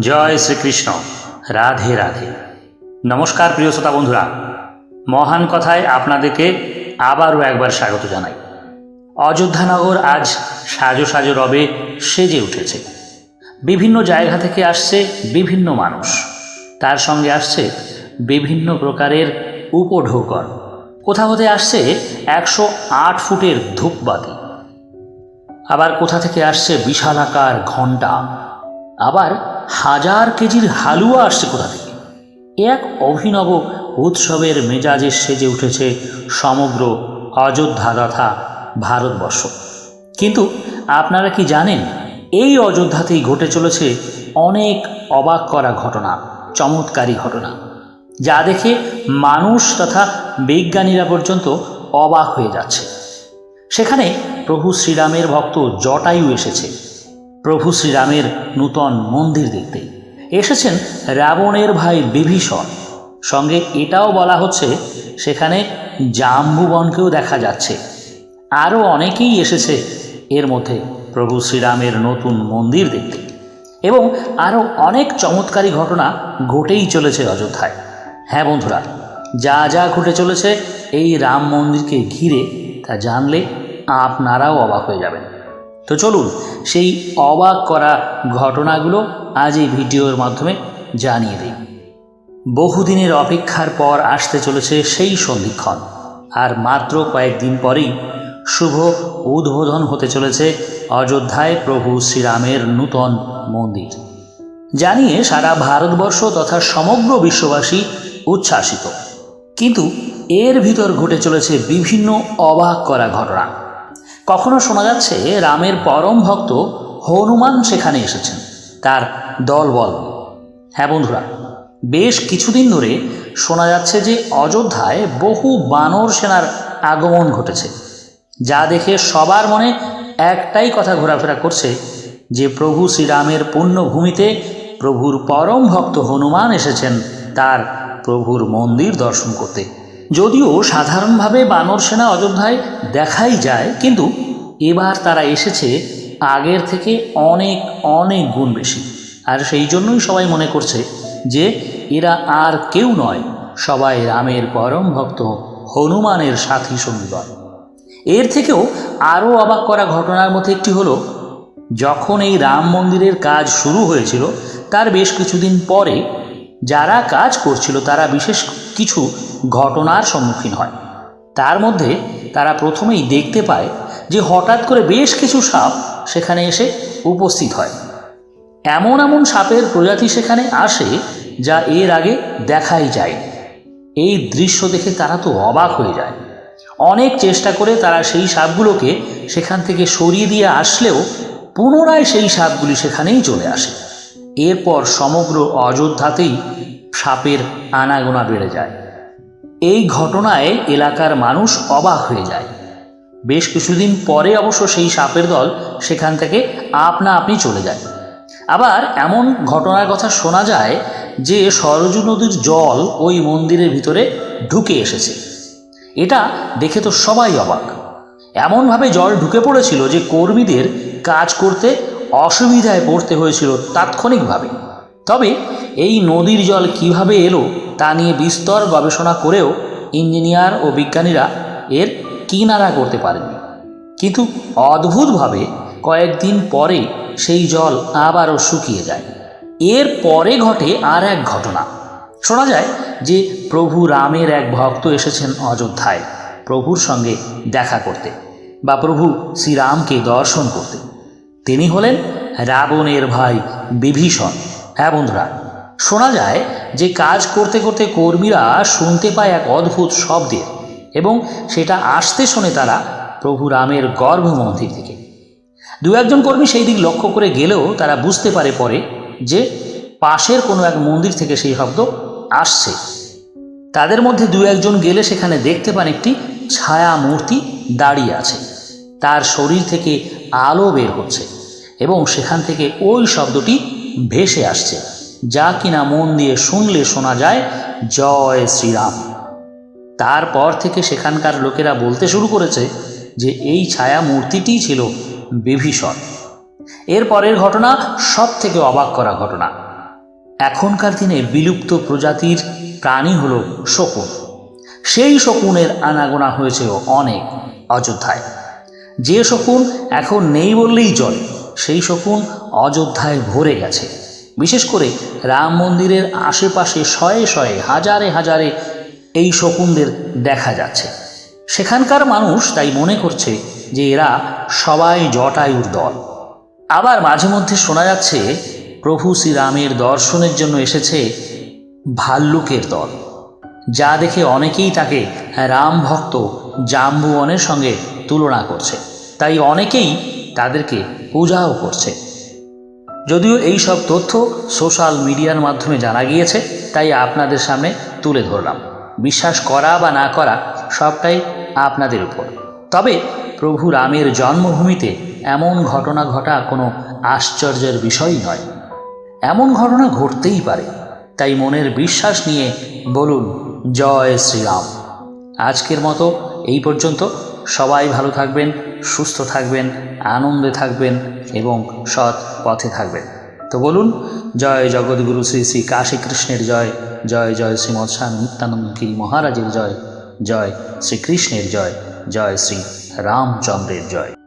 জয় শ্রীকৃষ্ণ। রাধে রাধে। নমস্কার প্রিয় শ্রোতা বন্ধুরা। মহান কথায় আপনাদেরকে আবারও একবার স্বাগত জানাই। অযোধ্যানগর আজ সাজো সাজো রবে সেজে উঠেছে। বিভিন্ন জায়গা থেকে আসছে বিভিন্ন মানুষ। তার সঙ্গে আসছে বিভিন্ন প্রকারের উপঢৌকন। কোথা হতে আসছে একশো আট ফুটের ধূপবাতি। আবার কোথা থেকে আসছে বিশালাকার ঘণ্টা। আবার হাজার কেজির হালুয়া আসছে কোথা থেকে? এক অভিনব উৎসবের মেজাজে সেজে উঠেছে সমগ্র অযোধ্যা তথা ভারতবর্ষ। কিন্তু আপনারা কি জানেন, এই অযোধ্যাতেই ঘটে চলেছে অনেক অবাক করা ঘটনা, চমৎকারী ঘটনা, যা দেখে মানুষ তথা বিজ্ঞানীরা পর্যন্ত অবাক হয়ে যাচ্ছে। সেখানে প্রভু শ্রীরামের ভক্ত জটায়ু এসেছে। প্রভু শ্রীরামের নূতন মন্দির দেখতে। এসেছেন রাবণের ভাই বিভীষণ। সঙ্গে এটাও বলা হচ্ছে, সেখানে জাম্বুবনকেও দেখা যাচ্ছে। আরও অনেকেই এসেছে এর মধ্যে প্রভু শ্রীরামের নতুন মন্দির দেখতে। এবং আরও অনেক চমৎকারী ঘটনা ঘটেই চলেছে অযোধ্যায়। হ্যাঁ বন্ধুরা, যা যা ঘটে চলেছে এই রাম মন্দিরকে ঘিরে তা জানলে আপনারাও অবাক হয়ে যাবেন। তো চলুন সেই অবাক করা ঘটনাগুলো আজ এই ভিডিওর মাধ্যমে জানিয়ে দিই। বহুদিনের অপেক্ষার পর আসতে চলেছে সেই সন্ধিক্ষণ, আর মাত্র কয়েকদিন পরেই শুভ উদ্বোধন হতে চলেছে অযোধ্যায় প্রভু শ্রীরামের নূতন মন্দির। জানিয়ে সারা ভারতবর্ষ তথা সমগ্র বিশ্ববাসী উচ্ছ্বাসিত। কিন্তু এর ভিতর ঘটে চলেছে বিভিন্ন অবাক করা ঘটনা। কখনো শোনা যাচ্ছে রামের পরম ভক্ত হনুমান সেখানে এসেছেন, তার দলবল। হ্যাঁ বন্ধুরা, বেশ কিছুদিন ধরে শোনা যাচ্ছে যে অযোধ্যায় বহু বানর সেনার আগমন ঘটেছে, যা দেখে সবার মনে একটাই কথা ঘোরাফেরা করছে যে প্রভু শ্রীরামের পুণ্যভূমিতে প্রভুর পরম ভক্ত হনুমান এসেছেন তার প্রভুর মন্দির দর্শন করতে যদিও সাধারণভাবে বানর সেনা অযোধ্যায় দেখাই যায়, কিন্তু এবার তারা এসেছে আগের থেকে অনেক অনেক গুণ বেশি। আর সেই জন্যই সবাই মনে করছে যে এরা আর কেউ নয়, সবাই রামের পরম ভক্ত হনুমানের সাথী সঙ্গীগণ। এর থেকেও আরও অবাক করা ঘটনার মধ্যে একটি হলো, যখন এই রাম মন্দিরের কাজ শুরু হয়েছিল, তার বেশ কিছুদিন পরে যারা কাজ করছিল, তারা বিশেষ কিছু ঘটনার সম্মুখীন হয়। তার মধ্যে তারা প্রথমেই দেখতে পায় যে হঠাৎ করে বেশ কিছু সাপ সেখানে এসে উপস্থিত হয়। এমন এমন সাপের প্রজাতি সেখানে আসে যা এর আগে দেখাই যায়। এই দৃশ্য দেখে তারা তো অবাক হয়ে যায়। অনেক চেষ্টা করে তারা সেই সাপগুলোকে সেখান থেকে সরিয়ে দিয়ে আসলেও পুনরায় সেই সাপগুলি সেখানেই চলে আসে। এরপর সমগ্র অযোধ্যাতেই সাপের আনাগোনা বেড়ে যায়। এই ঘটনায় এলাকার মানুষ অবাক হয়ে যায়। বেশ কিছুদিন পরে অবশ্য সেই সাপের দল সেখান থেকে আপনা আপনি চলে যায়। আবার এমন ঘটনার কথা শোনা যায় যে সরজু নদীর জল ওই মন্দিরের ভিতরে ঢুকে এসেছে। এটা দেখে তো সবাই অবাক। এমনভাবে জল ঢুকে পড়েছিল যে কর্মীদের কাজ করতে অসুবিধায় পড়তে হয়েছিল তাৎক্ষণিকভাবে। তবে এই নদীর জল কীভাবে এলো তা নিয়ে বিস্তর গবেষণা করেও ইঞ্জিনিয়ার ও বিজ্ঞানীরা এর কিনারা করতে পারেননি। কিন্তু অদ্ভুতভাবে কয়েকদিন পরে সেই জল আবারও শুকিয়ে যায়। এর পরে ঘটে আর এক ঘটনা। শোনা যায় যে প্রভু রামের এক ভক্ত এসেছেন অযোধ্যায় প্রভুর সঙ্গে দেখা করতে বা প্রভু শ্রীরামকে দর্শন করতে। তিনি হলেন রাবণের ভাই বিভীষণ। হ্যাঁ বন্ধুরা শোনা যায় যে কাজ করতে করতে কর্মীরা শুনতে পায় এক অদ্ভুত শব্দের এবং সেটা আসতে শোনে তারা প্রভু রামের গর্ভ মন্দির থেকে দু একজন কর্মী সেই দিক লক্ষ্য করে গেলেও তারা বুঝতে পারে পরে যে পাশের কোনো এক মন্দির থেকে সেই শব্দ আসছে। তাদের মধ্যে দু একজন গেলে সেখানে দেখতে পান একটি ছায়া মূর্তি দাঁড়িয়ে আছে। তার শরীর থেকে আলো বের হচ্ছে এবং সেখান থেকে ওই শব্দটি ভেসে আসছে। যা কিনা মন দিয়ে শুনলে শোনা যায়, জয় শ্রীরাম। তারপর থেকে সেখানকার লোকেরা বলতে শুরু করেছে যে এই ছায়া মূর্তিটিই ছিল বিভীষণ। এর পরের ঘটনা সব থেকে অবাক করা ঘটনা। এখনকার দিনে বিলুপ্ত প্রজাতির প্রাণী হল শকুন। সেই শকুনের আনাগোনা হয়েছে অনেক অযোধ্যায়। যে শকুন এখন নেই বললেই চলে, সেই শকুন অযোধ্যায় ভরে গেছে। বিশেষ করে রাম মন্দিরের আশেপাশে শয়ে শয়ে, হাজারে হাজারে এই শকুনদের দেখা যাচ্ছে। সেখানকার মানুষ তাই মনে করছে যে এরা সবাই জটায়ুর দল। আবার মাঝে মধ্যে শোনা যাচ্ছে, প্রভু শ্রীরামের দর্শনের জন্য এসেছে ভাল্লুকের দল। যা দেখে অনেকেই তাকে রাম ভক্ত জাম্বুয়নের সঙ্গে তুলনা করছে। তাই অনেকেই তাদেরকে পূজাও করছে। যদিও এই সব তথ্য সোশ্যাল মিডিয়ার মাধ্যমে জানা গিয়েছে, তাই আপনাদের সামনে তুলে ধরলাম। বিশ্বাস করা বা না করা সবটাই আপনাদের উপর। তবে প্রভু রামের জন্মভূমিতে এমন ঘটনা ঘটা কোনো আশ্চর্যের বিষয়ই নয়। এমন ঘটনা ঘটতেই পারে। তাই মনের বিশ্বাস নিয়ে বলুন, জয় শ্রীরাম। আজকের মতো এই পর্যন্ত। সবাই ভালো থাকবেন, সুস্থ থাকবেন, আনন্দে থাকবেন এবং সৎ পথে থাকবেন। তো বলুন, জয় জগৎগুরু শ্রী শ্রী কাশী কৃষ্ণের জয় জয় জয় শ্রীমৎ স্বামী নিত্যানন্দ গিরি মহারাজের জয় জয় শ্রীকৃষ্ণের জয় জয় শ্রী রামচন্দ্রের জয়।